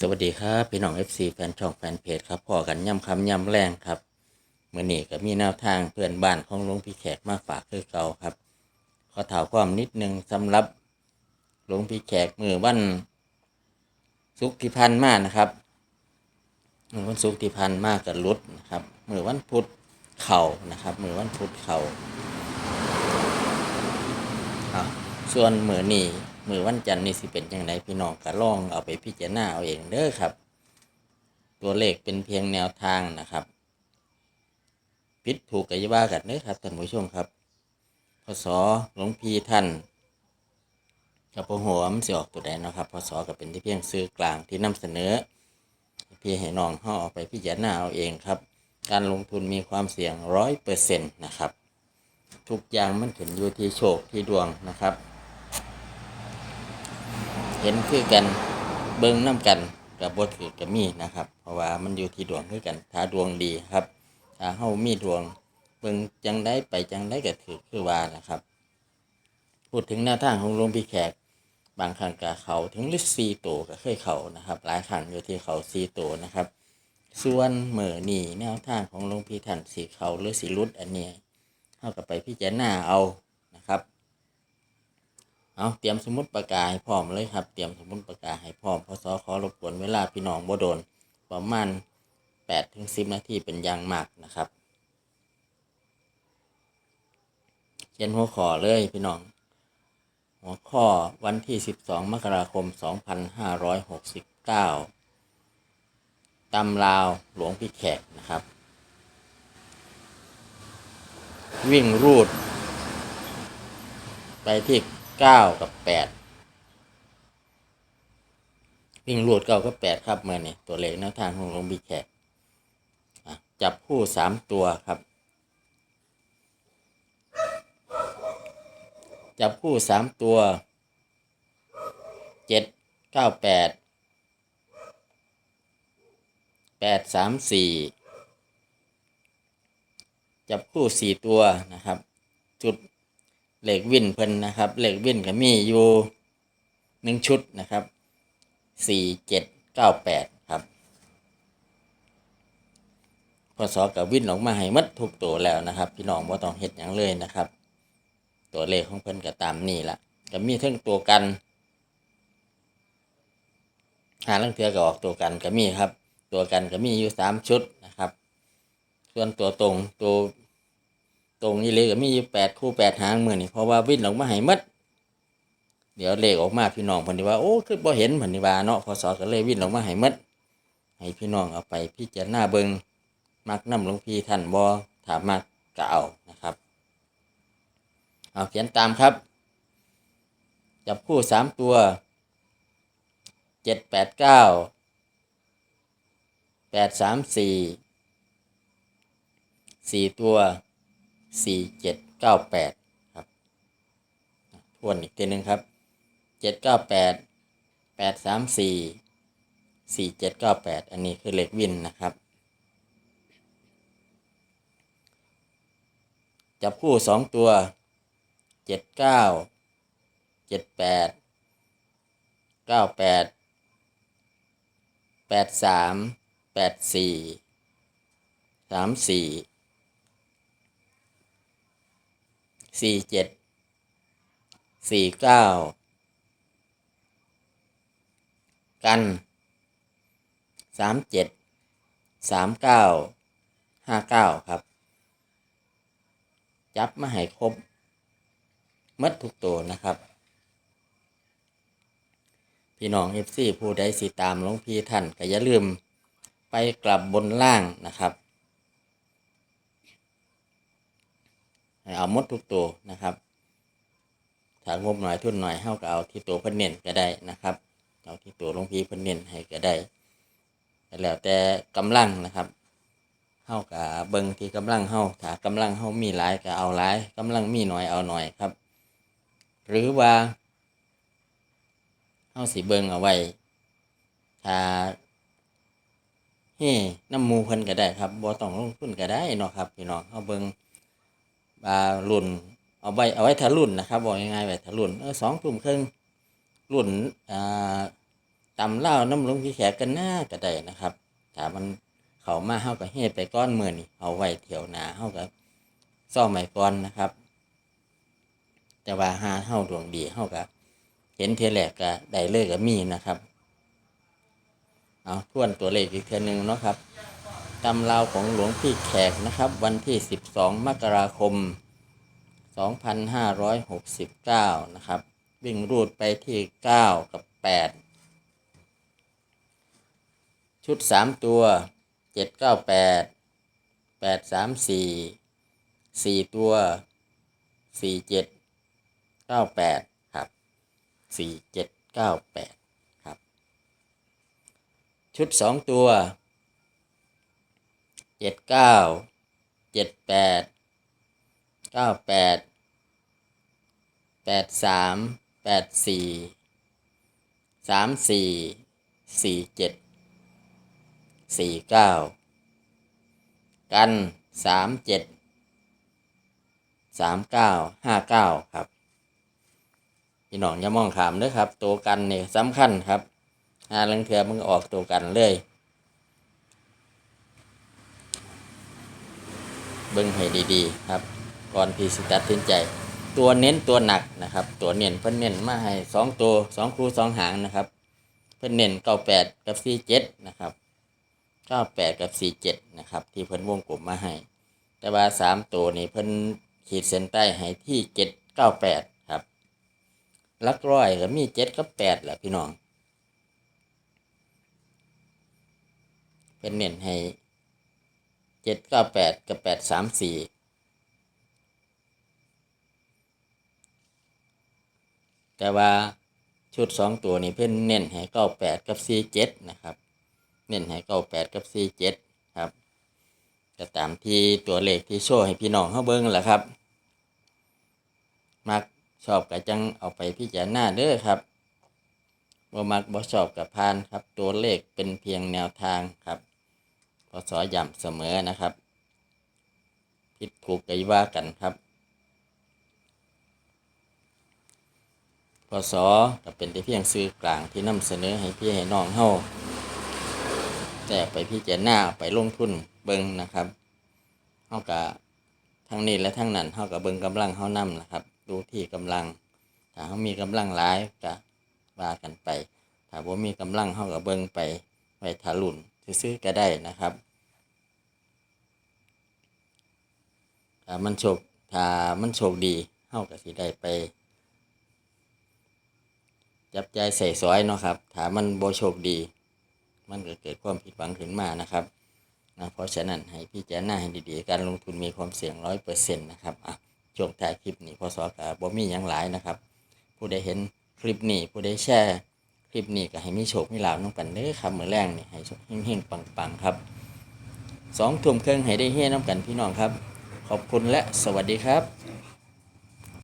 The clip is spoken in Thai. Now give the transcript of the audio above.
สวัสดีครับพี่น้อง FC แฟนช่องแฟนเพจครับพอกันย่ำคำย่ำแรงครับเมื่อนี้ก็มีแนวทางเพื่อนบ้านของหลวงพี่แขกมาฝากคือเก่าครับ ขอถามความนิดนึงสำหรับหลวงพี่แขกมือวันสุกที่พันมากนะครับมือวันสุกที่พันมากกับรุดนะครับมือวันพุธเข่านะครับมือวันพุธเข่าส่วนมือนี้ มือวันจันทร์นี่สิเป็นยังไงพี่น้องก็ลองเอาไปพิจารณาเอาเองเด้อครับ ตัวเลขเป็นเพียงแนวทางนะครับพิดถูกกัยว่ากันเด้อครับท่านผู้ชมครับพศหลวงพี่ท่านกับพหัวมันสิออกตัวใดนะครับพศก็เป็นที่เพียงซื้อกลางที่นำเสนอ พี่ให้น้องห่อเอาไปพิจารณาเอาเองครับ การลงทุนมีความเสี่ยงร้อยเปอร์เซ็นต์นะครับ ทุกอย่างมันขึ้นอยู่ที่โชคที่ดวงนะครับ เห็นคือกันเบิ้งน้ำกันกับบทถือกับมีนะครับ เพราะว่ามันอยู่ที่ดวงคือกันถ้าดวงดีครับถ้าเฮามีดวงเบิ่งจังได้ไปจังได้ก็ถือคือว่านะครับ พูดถึงแนวทางของหลวงพี่แขกบางครั้งก็เขาถึงลิซีโตวก็เคยเขานะครับ หลายครั้งอยู่ที่เขาซีโตวนะครับ ส่วนเหมือนี่แนวทางของหลวงพี่ท่านสีเขาหรือสีรุดอันนี้เท่ากับไปพิจารณาเอา เอาเตรียมสมุดปากกาให้พร้อมเลยครับ เตรียมสมุดปากกาให้พร้อมพศขอรบกวนเวลาพี่น้องบ่โดน ประมาณ8ถึง10 นาทีเป็นอย่างมากนะครับ เขียนหัวข้อเลยพี่น้อง หัวข้อวันที่ 12 มกราคม 2569ตำลาวหลวงพี่แขกนะครับ วิ่งรูด ไปที่ 9กับ8วิ่งรูด9กับ8ครับเมื่อนี่ตัวเลขแนวทางของหลวงพี่แขกอะจับคู่3ตัวครับ จับคู่สามตัวเจ็ดเก้าแปดแปดสามสี่จับคู่สี่ตัวนะครับ จุด เหล็กวินเพิ่นนะครับเหล็กวินก็มีอยู่หนึ่งชุดนะครับสี่เจ็ดเก้าแปดครับพอสอกับวินออกมาให้มัดทุกตัวแล้วนะครับ พี่น้องบ่ต้องเฮ็ดอย่างเลยนะครับ ตัวเลขของเพิ่นก็ตามนี่ละก็มีทั้งตัวกัน หาลังเทือก็ออกตัวกันก็มีครับ ตัวกันก็มีอยู่สามชุดนะครับ ส่วนตัวตรงตัว ตรงนี่เลยก็มีอยู่แปดคู่แปดหางมือนี่เพราะว่าวิ่งออกมาให้หมัดเดี๋ยวเลขออกมาพี่น้องพิ่นที่ว่าโอ้คือบ่เห็นพิ่นที่ว่าเนาะพอสอก็เลยวิ่งออกมาให้หมัดให้พี่น้องเอาไปพิจารณาเบิงมักน้ำหลวงพี่ท่านบ่ถามมักก็เอานะครับเอาเขียนตามครับ จับคู่สามตัวเจ็ดแปดเก้าแปดสามสี่สี่ตัว สี่เจ็ดเก้าแปดครับทวนอีกทีหนึ่งครับเจ็ดเก้าแปดแปดสามสี่สี่เจ็ดเก้าแปดอันนี้คือเลขวินนะครับ จับคู่สองตัวเจ็ดเก้าเจ็ดแปดเก้าแปดแปดสามแปดสี่สามสี่ สี่เจ็ดสี่เก้ากันสามเจ็ดสามเก้าห้าเก้าครับ จับมาให้ครบมัดทุกตัวนะครับพี่น้องเอฟซีผู้ใดสิตามหลวงพี่ท่านก็อย่าลืมไปกลับบนล่างนะครับ ให้เอามดทุกตัวนะครับถ้างบหน่อยทุนหน่อยเท่ากับเอาที่ตัวเพิ่นเน้นก็ได้นะครับ เอาที่ตัวลงพีเพิ่นเน้นให้ก็ได้แล้วแต่กำลังนะครับเฮากับเบิงที่กำลังเฮาถ้ากำลังเฮามีหลายก็เอาหลายกำลังมีหน้อยเอาหน่อยครับ หรือว่าเฮาสิเบิงเอาไว้ถ้าเฮ้น้ำมูเพิ่นก็ได้ครับบ่ต้องลงทุนก็ได้เนาะครับพี่น้องเฮาเบิง บารุ่นเอาไว้เอาไว้ถ้ารุ่นนะครับบอกง่ายๆไว้ถ้ารุ่นเออสองทุ่มครึ่งรุ่นอ่าตำเล่าน้ำลงพี่แขกกันหน้าก็ได้นะครับถ้ามันเขามาเฮาก็เฮ็ดไปก้อนมือนี่เอาไว้เที่ยวหนาเฮาก็ซ่อมใหม่ก่อนนะครับ แต่ว่าหาเฮาดวงดีเฮาก็เห็นเทยแรกก็ได้เลยก็มีนะครับ เอาทวนตัวเลขอีกเทนึงเนาะครับ ตำราวของหลวงพี่แขกนะครับ วันที่ 12 มกราคม 2569 นะครับ วิ่งรูดไปที่ 9 กับ 8 ชุด 3 ตัว 798 834 4 ตัว 47 98 ครับ 4798 ครับ ชุด 2 ตัว เจ็ดเก้าเจ็ดแปดเก้าแปดแปดสามแปดสี่สามสี่สี่เจ็ดสี่เก้ากันสามเจ็ดสามเก้าห้าเก้าครับพี่น้องอย่ามองขามเด้อครับ ตัวกันเนี่ยสำคัญครับหาลังเทือมันออกตัวกันเลย เบิ่งให้ดีๆครับ ก่อนพี่สิตัดสินใจ ตัวเน้นตัวหนักนะครับ ตัวเน้นเพิ่นเน้นมาให้สองตัวสองคู่สองหางนะครับ เพิ่นเน้นเก้าแปดกับสี่เจ็ดนะครับเก้าแปดกับสี่เจ็ดนะครับ ที่เพิ่นวงกลมมาให้ แต่ว่าสามตัวนี้เพิ่นขีดเส้นใต้ให้ที่เจ็ดเก้าแปดครับลักร้อยก็มีเจ็ดกับแปดแหละพี่น้องเพิ่นเน้นให้ เจ็ดเก้าแปดกับแปดสามสี่แต่ว่าชุดสองตัวนี้เพิ่นเน้นให้เก้าแปดกับสี่เจ็ดนะครับ เน้นให้เก้าแปดกับสี่เจ็ดครับก็ตามที่ตัวเลขที่โชว์ให้พี่น้องเขาเบิ้งแหละครับ มักชอบกับจังเอาไปพิจารณาเด้อครับบ่มักบ่ชอบกับพานครับ ตัวเลขเป็นเพียงแนวทางครับ พศย้ำเสมอนะครับ ผิดถูกก็อย่าว่ากันครับพศก็เป็นแต่เพียงซื้อกลางที่นำเสนอให้พี่ให้น้องเฮาแต่ไปพี่เจารณาไปลงทุนเบิงนะครับเฮากะทั้งนี้และทั้งนั้นเฮากะเบิงกำลังเฮานำนะครับ ดูที่กำลัง ถ้าเฮามีกำลังหลายก็ว่ากันไป ถ้าบ่มีกำลังเฮาก็เบิงไปไว้ทารุ่นซื้อๆก็ได้นะครับ ถ้ามันโชคถ้ามันโชคดีเฮาก็สิได้ไป จับใจใส่ซอยเนาะครับถ้ามันโบโชคดี มันก็เกิดความผิดหวังขึ้นมานะครับนะเพราะฉะนั้นให้พี่แจ้ณาให้ดีๆ การลงทุนมีความเสี่ยงร้อยเปอร์เซ็นต์นะครับอะช่วงท้ายคลิปนี้พอสอกับบ่มีหยังหลายนะครับ ผู้ใดเห็นคลิปนี้ ผู้ใดแชร์คลิปนี้ก็ให้มีโชคมีลาบน้องกันเด้อครับมือแรงนี่ให้โชคเฮงๆปังๆครับสองทุ่มครึ่องให้ได้เฮ้น้ำกันพี่น้องครับ ขอบคุณและสวัสดีครับ